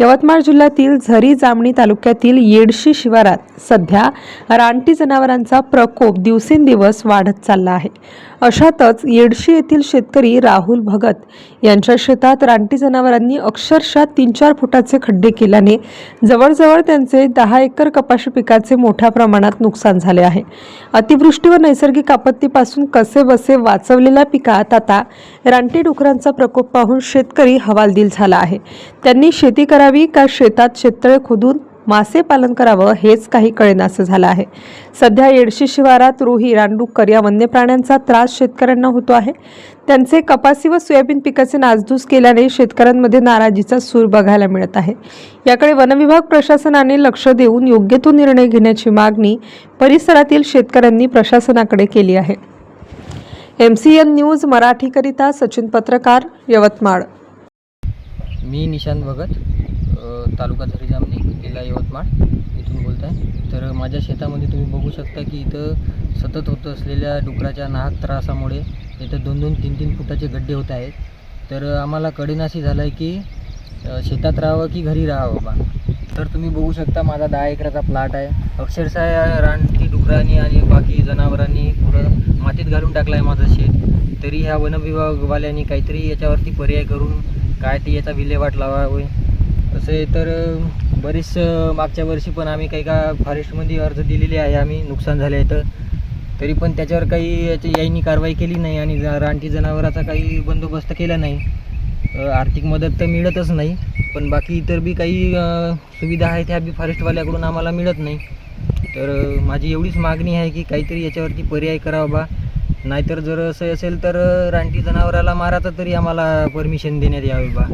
Yavatmal जिल्ह्यातील झरी जामणी तालुक्यातील येडशी शिवारात सध्या रानटी जनावरांचा प्रकोप दिवसेंदिवस वाढत चालला आहे. अशातच येडशी येथील शेतकरी राहुल भगत यांच्या शेतात रानटी जनावरांनी अक्षरशः तीन चार फुटाचे खड्डे केल्याने जवळजवळ त्यांचे दहा एकर कपाशी पिकाचे मोठ्या प्रमाणात नुकसान झाले आहे. अतिवृष्टी व नैसर्गिक आपत्तीपासून कसे बसे वाचवलेल्या पिकात आता रानटी डुकरांचा प्रकोप पाहून शेतकरी हवालदिल झाला आहे. त्यांनी शेती करावी का शेतात शेततळे खोदून मासे पालन करावं हेच काही कळेनासं झालं आहे. सध्या येडशी शिवारात रोही रानडुक्कर या वन्य प्राण्यांचा त्रास शेतकऱ्यांना होतो आहे. त्यांचे कपासी व सोयाबीन पिकाचे नासधूस केल्याने शेतकऱ्यांमध्ये नाराजीचा सूर बघायला मिळत आहे. याकडे वनविभाग प्रशासनाने लक्ष देऊन योग्य तो निर्णय घेण्याची मागणी परिसरातील शेतकऱ्यांनी प्रशासनाकडे केली आहे. एम सी एन न्यूज मराठीकरिता सचिन पत्रकार यवतमाळ. मी निशांत भगत. तालुका झरी जामणी जिल्हा यवतमाळ इथून बोलत आहे तर माझ्या शेतामध्ये तुम्ही बघू शकता की इथं सतत होत असलेल्या डुकराच्या नाहक त्रासामुळे इथं दोन दोन तीन तीन फुटाचे गड्डे होत आहेत. तर आम्हाला कडेनाशी झालं आहे की शेतात राहावं की घरी राहावं बा? तर तुम्ही बघू शकता माझा दहा एकराचा प्लॉट आहे. अक्षरशः या रानटी डुकरांनी आणि बाकी जनावरांनी पुढं मातीत घालून टाकलं आहे माझं शेत. तरी ह्या वनविभागवाल्यांनी काहीतरी याच्यावरती पर्याय करून काय ते याचा विल्हेवाट लावावे. तसे तर बरेच मागच्या वर्षी पण आम्ही काही का फॉरेस्टमध्ये अर्ज दिलेले आहे आम्ही नुकसान झाले तर. तरी पण त्याच्यावर काही याची याईनी कारवाई केली नाही आणि जा- रानटी जनावराचा काही बंदोबस्त केला नाही. आर्थिक मदत तर मिळतच नाही पण बाकी इतर बी काही सुविधा आहेत ह्या बी फॉरेस्टवाल्याकडून आम्हाला मिळत नाही. तर माझी एवढीच मागणी आहे की काहीतरी याच्यावरती पर्याय करावा बा. नाहीतर जर असं असेल तर रानटी जनावराला मारायचं तरी आम्हाला परमिशन देण्यात यावे बा.